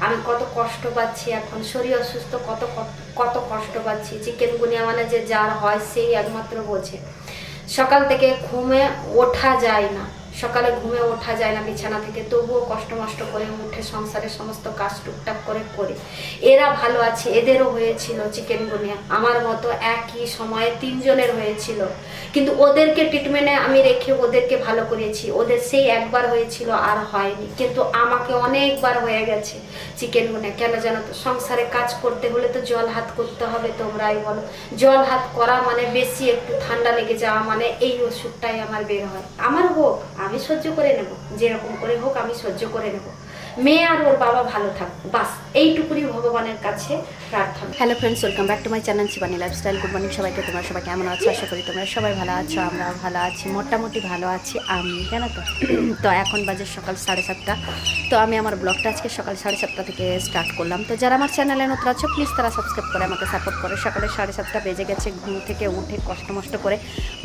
আমি কত কষ্ট পাচ্ছি এখন, শরীর অসুস্থ, কত কত- কষ্ট পাচ্ছি, চিকেন গুনিয়া মানে যে যার হয় সেই একমাত্র বোঝে। সকাল থেকে ঘুমে ওঠা যায় না। সকালে ঘুমে ওঠা যায় না বিছানা থেকে, তবুও কষ্ট মষ্ট করে উঠে সংসারের সমস্ত কাজ টুকটাক করে করে। এরা ভালো আছে, এদেরও হয়েছিল চিকেন গুনিয়া। আমার মতো একই সময়ে তিনজনের হয়েছিল। কিন্তু ওদেরকে ট্রিটমেন্টে আমি রেখে ওদেরকে ভালো করেছি। ওদের সেই একবার হয়েছিল আর হয়নি। কিন্তু আমাকে অনেকবার হয়ে গেছে চিকেন গুনিয়া। কেন জানো তো, সংসারে কাজ করতে হলে তো জল হাত করতে হবে তোমরাই বলো। জল হাত করা মানে বেশি একটু ঠান্ডা লেগে যাওয়া মানে এই ওষুধটাই আমার বের হয়। আমার হোক আমি সহ্য করে নেব। যেরকম করে হোক আমি সহ্য করে নেব। মেয়ে আর ওর বাবা ভালো থাক বাস এইটুকুনি ভগবানের কাছে প্রার্থনা। Hello friends welcome back to my channel Shivani lifestyle good morning সবাইকে, তোমরা সবাই কেমন আছো? আশা করি তোমরা সবাই ভালো আছো, আমরাও ভালো আছি, মোটামুটি ভালো আছি। আমি, জানো তো? তো এখন বাজে সকাল সাড়ে সাতটা। তো আমি আমার ব্লগটা আজকে সকাল সাড়ে সাতটা থেকে স্টার্ট করলাম। তো যারা আমার চ্যানেলে নতুন আছো প্লিজ তারা সাবস্ক্রাইব করে আমাকে সাপোর্ট করে। সকালে সাড়ে সাতটা বেজে গেছে, ঘুম থেকে উঠে কষ্ট মষ্ট করে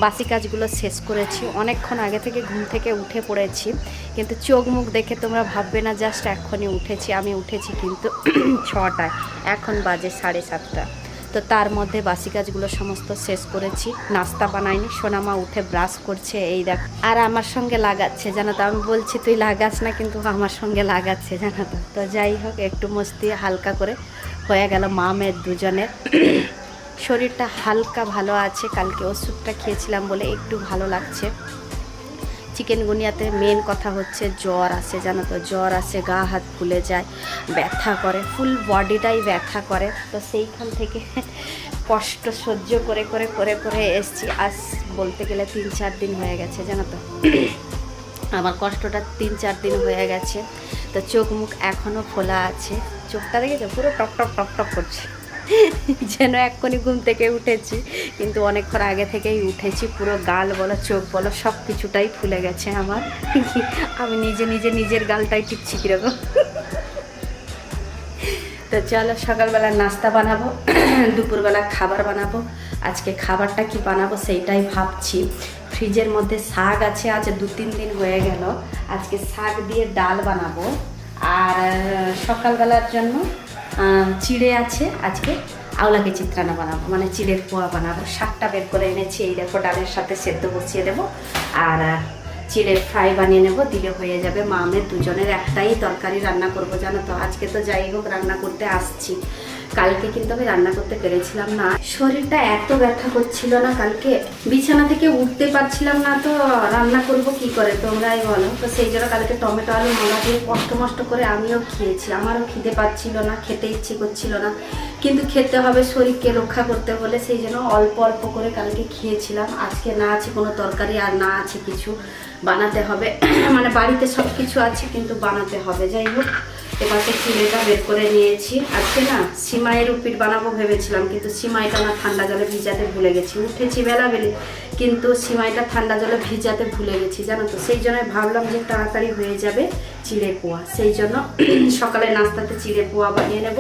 বাসি কাজগুলো শেষ করেছি। অনেকক্ষণ আগে থেকে ঘুম থেকে উঠে পড়েছি। কিন্তু চোখ মুখ দেখে তোমরা ভাববে না জাস্ট এখনই উঠেছি। আমি উঠেছি কিন্তু ছটায়। এখন বাজে সাড়ে সাতটা। তো তার মধ্যে বাসি কাজগুলো সমস্ত শেষ করেছি। নাস্তা বানাইনি। সোনামা উঠে ব্রাশ করছে, এই দেখ। আর আমার সঙ্গে লাগাচ্ছে, জানো তো। আমি বলছি, তুই লাগাস না, কিন্তু আমার সঙ্গে লাগাচ্ছে জানো তো। তো যাই হোক, একটু মস্তি, হালকা করে হয়ে গেল মামের দুজনের। শরীরটা হালকা ভালো আছে। কালকে ওষুধটা খেয়েছিলাম বলে একটু ভালো লাগছে। চিকেন গুনিয়াতে মেন কথা হচ্ছে জ্বর আসে, জানো তো? জ্বর আসে, গা হাত ফুলে যায়, ব্যথা করে ফুল বডিটাই ব্যথা করে। তো সেইখান থেকে কষ্ট সহ্য করে করে করে করে এসছি। আজ বলতে গেলে তিন চার দিন হয়ে গেছে, জানো তো? আমার কষ্টটা তিন চার দিন হয়ে গেছে। তো চোখ মুখ এখনও খোলা আছে। চোখটা দেখেছ? পুরো টপ টপ টপ টপ করছে। যেন এক্ষুনি ঘুম থেকে উঠেছি। কিন্তু অনেকক্ষণ আগে থেকেই উঠেছি, পুরো গাল বলো, চোখ বলো সব কিছুটাই ফুলে গেছে আমার। আমি নিজে নিজে নিজের গালটাই টিপছি কীরকম। তো চলো সকালবেলা নাস্তা বানাবো, দুপুরবেলা খাবার বানাবো। আজকে খাবারটা কি বানাবো সেইটাই ভাবছি। ফ্রিজের মধ্যে শাক আছে, আজ দু তিন দিন হয়ে গেল। আজকে শাক দিয়ে ডাল বানাবো। আর সকালবেলার জন্য চিড়ে আছে আজকে। আওলাকে চিত্রানা বানাবো মানে চিড়ের পোয়া বানাবো। শাকটা বের করে এনেছি, এই দেখো ডালের সাথে সেদ্ধ বসিয়ে দেবো। আর চিড়ের ফ্রাই বানিয়ে নেব, দিলে হয়ে যাবে মা মামের দুজনের একটাই তরকারি রান্না করব, জানো তো? আজকে তো যাই হোক, রান্না করতে আসছি। কালকে কিন্তু আমি রান্না করতে পেরেছিলাম না। শরীরটা এত ব্যথা করছিল না কালকে। বিছানা থেকে উঠতে পারছিলাম না তো, রান্না করব কি করে তোমরাই বলো? তো সেই জন্য কালকে টমেটো আলু মালা দিয়ে কষ্ট মষ্ট করে আমিও খেয়েছি। আমারও খিদে পাচ্ছিল না, খেতে ইচ্ছে করছিল না। কিন্তু খেতে হবে শরীরকে রক্ষা করতে হলে, সেই জন্য অল্প অল্প করে কালকে খেয়েছিলাম। আজকে না আছে কোনো তরকারি আর না আছে কিছু। বানাতে হবে। মানে বাড়িতে সব কিছু আছে, কিন্তু বানাতে হবে। যাই হোক এবারকে চিলেটা বের করে নিয়েছি। আজকে না সিমাইয়ের উপিট বানাবো ভেবেছিলাম, কিন্তু সিমাইটা না ঠান্ডা জলে ভিজাতে ভুলে গেছি। উঠেছি বেলাবেলি, কিন্তু সিমাইটা ঠান্ডা জলে ভিজাতে ভুলে গেছি, জানো তো? সেই জন্য ভাবলাম যে তাড়াতাড়ি হয়ে যাবে চিড়ে পোয়া। সেই জন্য সকালে নাস্তাতে চিড়ে পোয়া বানিয়ে নেব।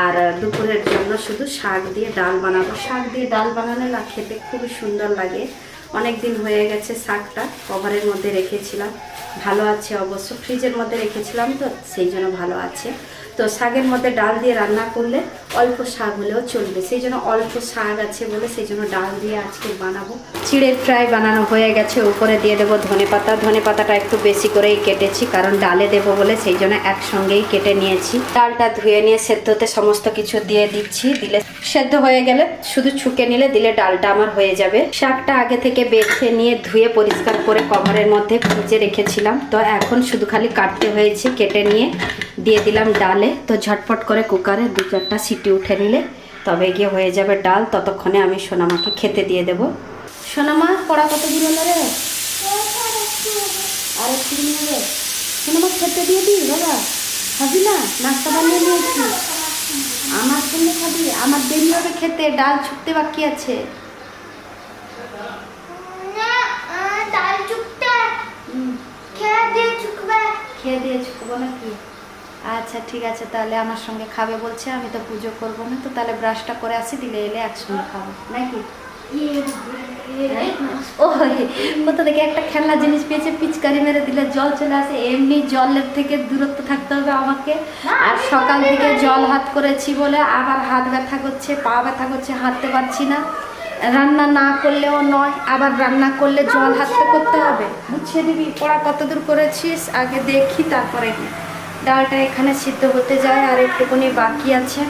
আর দুপুরের জন্য শুধু শাক দিয়ে ডাল বানাবো। শাক দিয়ে ডাল বানালে না খেতে খুবই সুন্দর লাগে। অনেক দিন হয়ে গেছে শাকটা, কভারের মধ্যে রেখেছিলাম। ভালো আছে অবশ্য, ফ্রিজের মধ্যে রেখেছিলাম তো, সেই জন্য ভালো আছে। তো শাকের মধ্যে ডাল দিয়ে রান্না করলে অল্প শাক হলেও চলবে। সেই জন্য অল্প শাক আছে বলে সেই জন্য ডাল দিয়ে আজকে বানাবো। চিড়ের ফ্রাই বানানো হয়ে গেছে, উপরে দিয়ে দেবো ধনে পাতা। ধনে পাতাটা একটু বেশি করেই কেটেছি, কারণ ডালে দেবো বলে সেই জন্য একসঙ্গেই কেটে নিয়েছি। ডালটা ধুয়ে নিয়ে সেদ্ধতে সমস্ত কিছু দিয়ে দিচ্ছি, দিলে সেদ্ধ হয়ে গেলে শুধু ছুকে নিলে দিলে ডালটা আমার হয়ে যাবে। শাকটা আগে থেকে বেছে নিয়ে ধুয়ে পরিষ্কার করে কভারের মধ্যে ফ্রিজে রেখেছিলাম। তো এখন শুধু খালি কাটতে হয়েছে, কেটে নিয়ে দিয়ে দিলাম ডালে। তো ঝটপট করে কুকারে দু চারটা সিটি উঠে নিলে তবে গিয়ে হয়ে যাবে ডাল। ততক্ষণে আমি সোনামাকে খেতে দিয়ে দেবো। সোনামা পড়া কত দূর হলো রে? আর একটু দিন সোনামা খেতে দিয়ে দিই বাবা খাবি না? নাস্তা বানিয়ে নিয়েছি। আমার সঙ্গে খাবি? আমার দেরি হবে খেতে। ডাল ছুটতে বাকি আছে। ডাল খেয়ে দিয়ে খেয়ে দিয়ে ছুটবো নাকি? আচ্ছা ঠিক আছে, তাহলে আমার সঙ্গে খাবে বলছে, আমি তো পুজো করব না, তো তাহলে ব্রাশটা করে আসি, দিলে এলে একসঙ্গে খাব, নাকি? একটা খেলনা জিনিস পিচকারি মেরে দিলে জল চলে আসে, এমনি জলের থেকে দূরত্ব থাকতে হবে আমাকে। আর জল হাত করেছি বলে আবার হাত ব্যথা করছে, পা ব্যথা করছে, হাঁটতে পারছি না। রান্না না করলেও নয়, আবার রান্না করলে জল হাতে করতে হবে। বুঝিয়ে দিবি, পড়া কতদূর করেছিস? আগে দেখি, তারপরে ডালটা এখানে সিদ্ধ হতে যায় আর একটুকুনি বাকি আছে।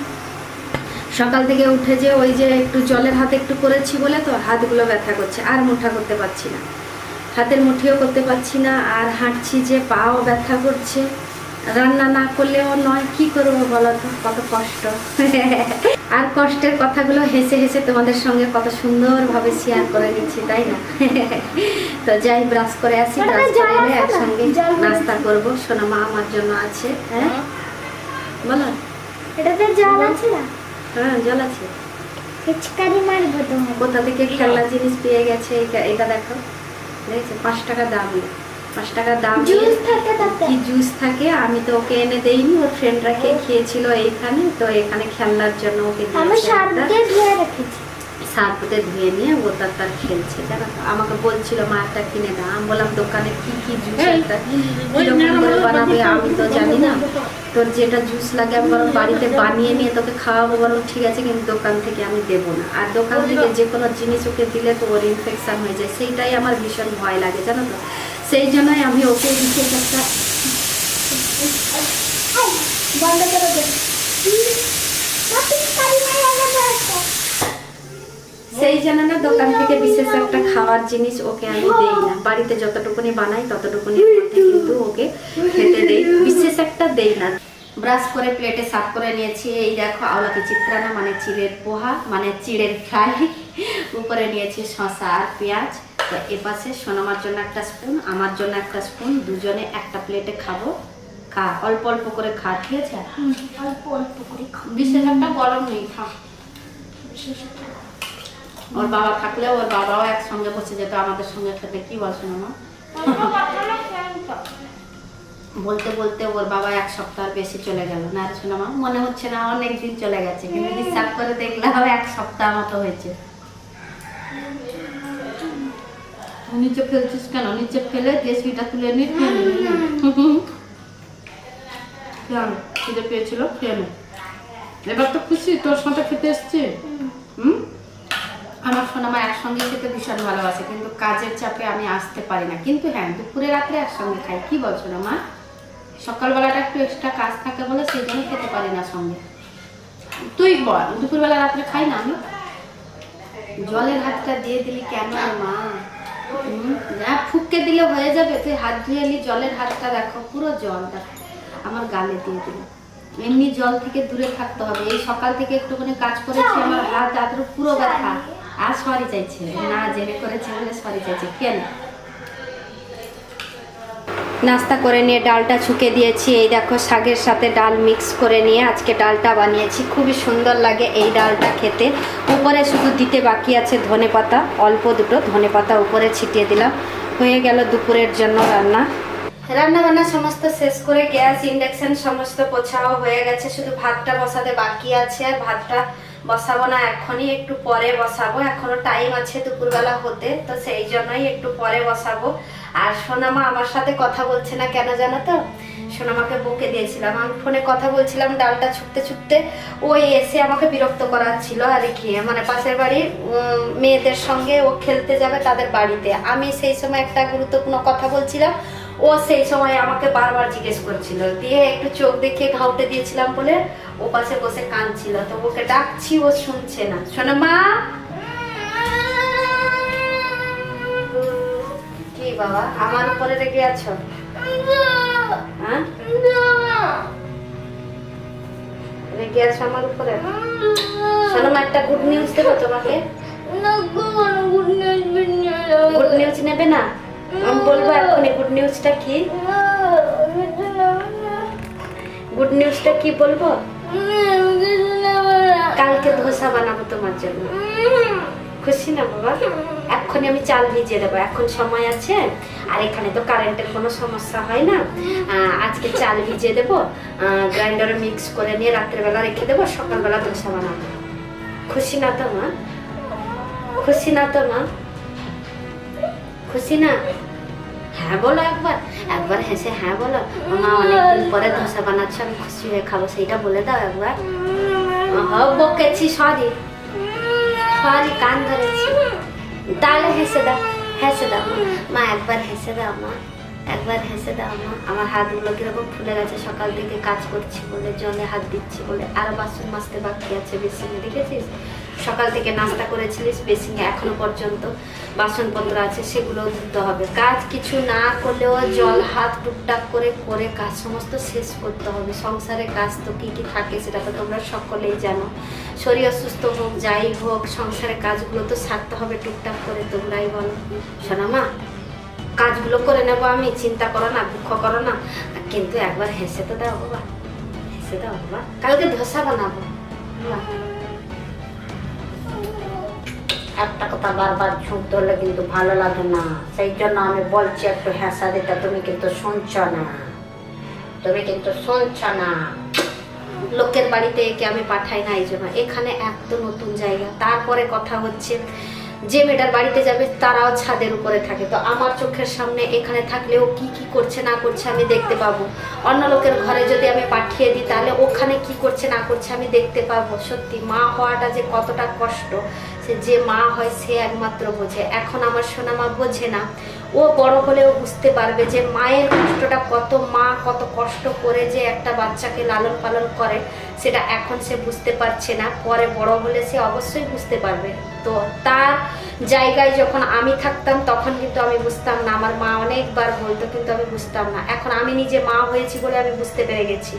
সকাল থেকে উঠে যে ওই যে একটু জলের হাতে একটু করেছি বলে তো, হাতগুলো ব্যথা করছে, আর মুঠা করতে পারছি না। হাতের মুঠিও করতে পারছি না, আর হাঁটছি যে পাও ব্যথা করছে। রান্না না করলেও নয় কি করব বলো তো? কত কষ্ট। আর কষ্টের কথাগুলো হেসে হেসে তোমাদের সঙ্গে কত সুন্দরভাবে শেয়ার করে নিচ্ছি তাই না? তো যাই ব্রাশ করে আসি ব্রাশ করে এলে আছে না? একসঙ্গে নাস্তা করব। সোনা মা আমার জন্য আছে। হ্যাঁ? বলো। এটাতে জল আছে না? হ্যাঁ জল আছে। পিচকারি মারবো তোমার কোথা থেকে খেলনা জিনিস পেয়ে গেছে এটা- দেখো দেখেছ? পাঁচ টাকা দাম। নিয়ে। পাঁচ টাকা দাম জুস থাকে তাতে। কি জুস থাকে আমি তো ওকে এনে দেইনি ওর ফ্রেন্ডরা কে খেয়েছিল এইখানে তো এখানে খেলনার জন্য ওকে আমি। দিয়ে ধুয়ে রেখেছি। সার্ফতে ধুয়ে নিয়ে ও তার তার খেলছে জানো তো। আমাকে বলছিল মা একটা কিনে দাও। আমি বললাম দোকানে কি কি জুস একটা কীরকম করে বানাবে আমি তো জানি না। তোর যেটা জুস লাগে আমি বরং বাড়িতে বানিয়ে নিয়ে তোকে খাওয়াবো বরং ঠিক আছে কিন্তু দোকান থেকে আমি দেবো না। আর দোকান থেকে যে কোনো জিনিস ওকে দিলে তো ওর ইনফেকশন হয়ে যায় সেইটাই আমার ভীষণ ভয় লাগে জানো তো। সেই জন্যই আমি ওকে বিশেষ একটা বন্ধ করে সেই জন্য না দোকান থেকে বিশেষ একটা খাওয়ার জিনিস ওকে আমি দেই না। বাড়িতে যতটুকুনি বানাই, ততটুকুনি কিন্তু ওকে খেতে দেই। বিশেষ একটা দেই না। ব্রাশ করে প্লেটে সাফ করে নিয়েছি। এই দেখো, আওলাকি চিত্রানা মানে চিড়ের পোহা মানে চিড়ের ফ্রাই। উপরে নিয়েছি শসা আর পেঁয়াজ। তো এপাশে সোনামার জন্য একটা স্পুন আমার জন্য একটা স্পুন দুজনে একটা প্লেটে খাব। খা অল্প অল্প করে খা ঠিক আছে? অল্প অল্প করে খাও বিশেষ একটা গরম নেই খা। ওর বাবা থাকলে ওর বাবাও একসঙ্গে বসে যেত আমাদের সঙ্গে খেতে কি বলছো না মা? বলতে বলতে ওর বাবা এক সপ্তাহ বেশি চলে গেল। না শোনা মনে হচ্ছে না অনেক দিন চলে গেছে কিন্তু হিসাব করে দেখলাম এক সপ্তাহ মতো হয়েছে। নিচে ফেলছিস কেন? নিচে ফেলে দেশিটা তুলে নি। কেন? খিদে পেয়েছিল, খেয়ে এবার তো খুশি, তোর সাথে খেতে এসছে? হুম? আমার সোনামা একসঙ্গে খেতে ভীষণ ভালোবাসে, কিন্তু কাজের চাপে আমি আসতে পারি না। কিন্তু হ্যাঁ দুপুরে রাত্রে একসঙ্গে খাই। কি বলছো না মা? সকালবেলাটা একটু এক্সট্রা কাজ থাকে বলে সেই জন্য খেতে পারি না সঙ্গে। তুই বল, দুপুরবেলা রাত্রে খাই না আমি? জলের হাতটা দিয়ে দিলি কেন মা? না, ফুককে দিলে হয়ে যাবে। তুই হাত ধুয়ে নি জলের হাতটা দেখো, পুরো জল দেখো, আমার গালে দিয়ে দিল। এমনি জল থেকে দূরে থাকতে হবে। এই সকাল থেকে একটুখানি কাজ করেছি, আমার হাত হাতের পুরো ব্যথা। আর সরি চাইছে, না জেনে করেছে বলে সরি চাইছে কেন নাস্তা করে নিয়ে ডালটা ছুকে দিয়েছি। এই দেখো শাকের সাথে ডাল মিক্স করে নিয়ে আজকে ডালটা বানিয়েছি। খুবই সুন্দর লাগে এই ডালটা খেতে। উপরে শুধু দিতে বাকি আছে ধনে পাতা, অল্প দুটো ধনে পাতা উপরে ছিটিয়ে দিলাম। হয়ে গেল দুপুরের জন্য রান্না। রান্না বান্না সমস্ত শেষ করে গ্যাস, ইন্ডাকশন সমস্ত পোছাও হয়ে গেছে। শুধু ভাতটা বসাতে বাকি আছে। আর ভাতটা বসাবো না, এখনই একটু পরে বসাবো। এখনও টাইম আছে দুপুরবেলা হতে, তো সেই জন্যই একটু পরে বসাবো। আর সোনামা আমার সাথে কথা বলছে না কেন জানো তো? সোনামাকে বকে দিয়েছিলাম। আমি ফোনে কথা বলছিলাম, ডালটা ছুটতে ছুটতে ওই এসে আমাকে বিরক্ত করাচ্ছিল আর কি। মানে পাশের বাড়ির মেয়েদের সঙ্গে ও খেলতে যাবে তাদের বাড়িতে। আমি সেই সময় একটা গুরুত্বপূর্ণ কথা বলছিলাম, ও সেই সময় আমাকে বারবার জিজ্ঞেস করছিল। দিয়ে একটু চোখ দেখিয়ে ঘাউটে দিয়েছিলাম বলে ও পাশে বসে কাঁদছিল। তো ওকে ডাকছি, ও শুনছে না। শোনো বাবা, আমার উপরে রেগে আছো? হ্যাঁ? রেগে আছো আমার উপরে? শোনো একটা গুড নিউজ দেবো তোমাকে। গুড নিউজ নেবে না? বলব গুড নিউজটা কি? গুড নিউজটা কি বলব? কালকে ধোসা বানাবো তোমার জন্য। খুশি না, বাবা? এক্ষুনি আমি চাল ভিজিয়ে দেবো। এখন সময় আছে, আর এখানে তো কারেন্টের কোনো সমস্যা হয় না। আজকে চাল ভিজিয়ে দেবো গ্রাইন্ডারে মিক্স করে নিয়ে রাত্রেবেলা রেখে দেবো, সকালবেলা ধোসা বানাবো। খুশি না তো, মা? খুশি না তো, মা? খুশি না? হ্যাঁ বলো একবার। একবার হেসে হ্যাঁ বলো। মা, অনেকদিন পরে ধোসা বানাচ্ছ, আমি খুশি হয়ে খাব, সেইটা বলে দাও একবার। বকেছি সরি সরি কান ধরেছি। তাহলে হেসে দাও হেসে দাও মা। মা, একবার হেসে দাও মা, একবার হেসে দাও মা। আমার হাতগুলো কীরকম ফুলে গেছে, সকাল থেকে কাজ করছি বলে, জলে হাত দিচ্ছি বলে। আরও বাসন মাজতে বাকি আছে বেসিনে, দেখেছিস? সকাল থেকে নাস্তা করেছিলিস বেসিনে, এখনও পর্যন্ত বাসনপত্র আছে সেগুলো ধুতে হবে। কাজ কিছু না করলেও জল, হাত টুকটাক করে করে কাজ সমস্ত শেষ করতে হবে। সংসারে কাজ তো কি কি থাকে সেটা তো তোমরা সকলেই জানো। শরীর অসুস্থ হোক, যাই হোক, সংসারের কাজগুলো তো সারতে হবে টুকটাক করে, তোমরাই বলো। শোনা মা কাজগুলো করে নেব আমি, চিন্তা করো না, দুঃখ করো না। কিন্তু একবার হেসে তো দাও বাবা, হেসে দাও বাবা। কালকে ধসা বানাবো। একটা কথা বারবার ঝুঁক ধরলে কিন্তু ভালো লাগে না। সেই জন্য আমি বলছি একটু হেসা দিতে, তুমি কিন্তু শুনছ না। তুমি কিন্তু শুনছ না। লোকের বাড়িতে একে আমি পাঠাই না, এই জন্য। এখানে এত নতুন জায়গা। তারপরে কথা হচ্ছে, যে মেয়েটার বাড়িতে যাবে, তারাও ছাদের উপরে থাকে। তো আমার চোখের সামনে এখানে থাকলেও কি কি করছে, না করছে আমি দেখতে পাবো। অন্য লোকের ঘরে যদি আমি পাঠিয়ে দিই, তাহলে ওখানে কি করছে, না করছে আমি দেখতে পাবো। সত্যি, মা হওয়াটা যে কতটা কষ্ট, সে যে মা হয় সে একমাত্র বোঝে। এখন আমার সোনা মা বোঝে না। ও বড় হলেও বুঝতে পারবে যে মায়ের কষ্টটা কত মা কত কষ্ট করে যে একটা বাচ্চাকে লালন পালন করে। সেটা এখন সে বুঝতে পারছে না, পরে বড় হলে সে অবশ্যই বুঝতে পারবে। তো তার জায়গায় যখন আমি থাকতাম, তখন কিন্তু আমি বুঝতাম না, আমার মা অনেকবার বলতো, কিন্তু আমি বুঝতাম না। এখন আমি নিজে মা হয়েছি বলে আমি বুঝতে পেরে গেছি।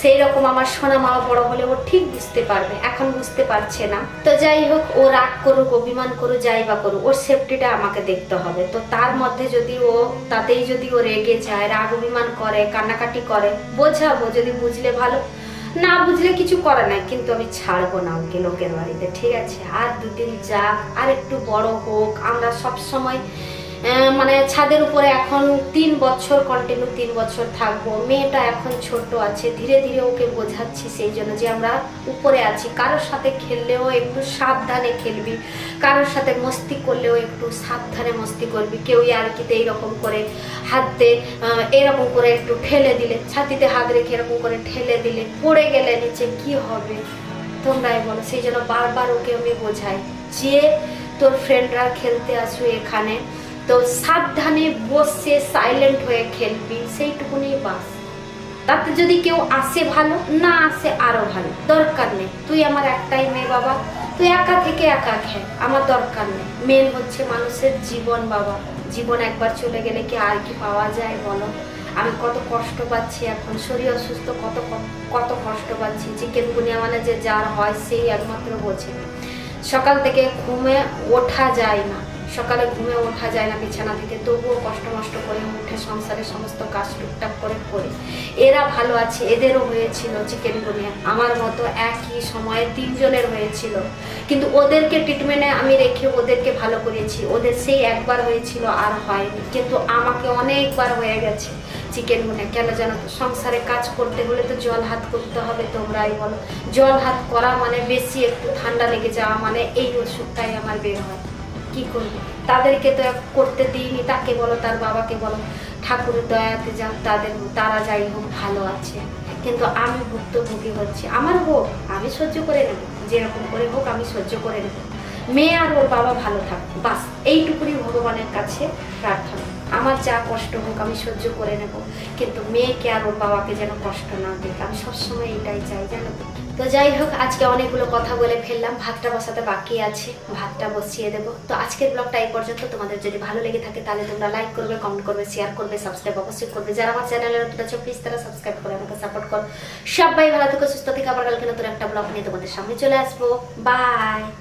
সেই রকম আমার সোনা মা বড় হলে ও ঠিক বুঝতে পারবে, এখন বুঝতে পারছে না। তো যাই হোক, ও রাগ করুক, অভিমান করুক, যাই বা করুক, ওর সেফটিটা আমাকে দেখতে হবে। তো তার মধ্যে যদি ও, তাতেই যদি ও রেগে যায়, রাগ, অভিমান করে, কান্নাকাটি করে, বোঝাবো, যদি বুঝলে ভালো। না বুঝলে কিছু করে নাই, কিন্তু আমি ছাড়বো না ওকে লোকের বাড়িতে, ঠিক আছে? আর দুদিন যাক আর একটু বড় হোক, আমরা সব সময় মানে ছাদের উপরে এখন তিন বছর কন্টিনিউ তিন বছর থাকব। মেয়েটা এখন ছোট আছে ধীরে ধীরে ওকে বোঝাচ্ছি সেই জন্য যে আমরা উপরে আছি। কারোর সাথে খেললেও একটু সাবধানে খেলবি কারোর সাথে মস্তি করলেও একটু সাবধানে মস্তি করবি। কেউ আর কিতে এইরকম করে হাত আহ, এরকম করে একটু ঠেলে দিলে ছাতিতে হাত রেখে এরকম করে ঠেলে দিলে পড়ে গেলে নিচে কি হবে? তোমরাই বলো। সেই জন্য বারবার ওকে আমি বোঝাই যে তোর ফ্রেন্ডরা খেলতে আসবে এখানে। তো সাবধানে বসে সাইলেন্ট হয়ে খেলবি, সেইটুকুনি বাস। তাতে যদি কেউ আসে ভালো, না আসে আরও ভালো। দরকার নেই। তুই আমার একটাই মেয়ে বাবা। তুই একা থেকে একা খেল। আমার দরকার নেই। মেন হচ্ছে মানুষের জীবন বাবা। জীবন একবার চলে গেলে কি আর কি পাওয়া যায় বলো? আমি কত কষ্ট পাচ্ছি এখন। শরীর অসুস্থ, কত কত কষ্ট পাচ্ছি। চিকেন গুনিয়া মানে যে যার হয় সেই একমাত্র বোঝে। সকাল থেকে ঘুমে ওঠা যায় না। সকালে ঘুমে ওঠা যায় না, বিছানা থেকে। তবুও কষ্ট মষ্ট করে উঠে সংসারের সমস্ত কাজ টুকটাক করে করে এরা ভালো আছে, এদেরও হয়েছিল চিকেন গুনিয়া। আমার মতো একই সময়ে তিনজনের হয়েছিল। কিন্তু ওদেরকে ট্রিটমেন্টে আমি রেখে ওদেরকে ভালো করেছি। ওদের সেই একবার হয়েছিল আর হয়নি। কিন্তু আমাকে অনেকবার হয়ে গেছে চিকেন গুনে কেন জানো তো? সংসারে কাজ করতে হলে তো জল হাত করতে হবে তোমরাই বলো। জল হাত করা মানে বেশি একটু ঠান্ডা লেগে যাওয়া মানে এই ওষুধটাই আমার বের হয়। কি করব? তাদেরকে তো করতে দিইনি, তাকে বলো, তার বাবাকে বলো। ঠাকুরের দয়াতে যাক, তাদের, তারা যাই হোক, ভালো আছে। কিন্তু আমি ভুক্তভোগী হচ্ছি। আমার হোক আমি সহ্য করে নেব। যেরকম করে হোক, আমি সহ্য করে নেব। মেয়ে আর ওর বাবা ভালো থাক বাস এইটুকুনি ভগবানের কাছে প্রার্থনা। আমার যা কষ্ট হোক, আমি সহ্য করে নেব। কিন্তু মেয়েকে আর ওর বাবাকে যেন কষ্ট না দিক, আমি সবসময় এটাই চাই, জানো? তো। যাই হোক, আজকে অনেকগুলো কথা বলে ফেললাম, ভাতটা বসাতে বাকি আছে, ভাতটা বসিয়ে দেবো। তো আজকের ব্লগটা এই পর্যন্ত, তোমাদের যদি ভালো লেগে থাকে তাহলে তোমরা লাইক করবে কমেন্ট করবে শেয়ার করবে সাবস্ক্রাইব অবশ্যই করবে। যারা আমার চ্যানেলে নতুন আছে প্লিজ তারা সাবস্ক্রাইব করে আমাকে সাপোর্ট করো। সবাই ভালো থেকে, সুস্থ থেকে, আবার কালকে নতুন একটা ব্লগ নিয়ে তোমাদের সামনে চলে আসব। বাই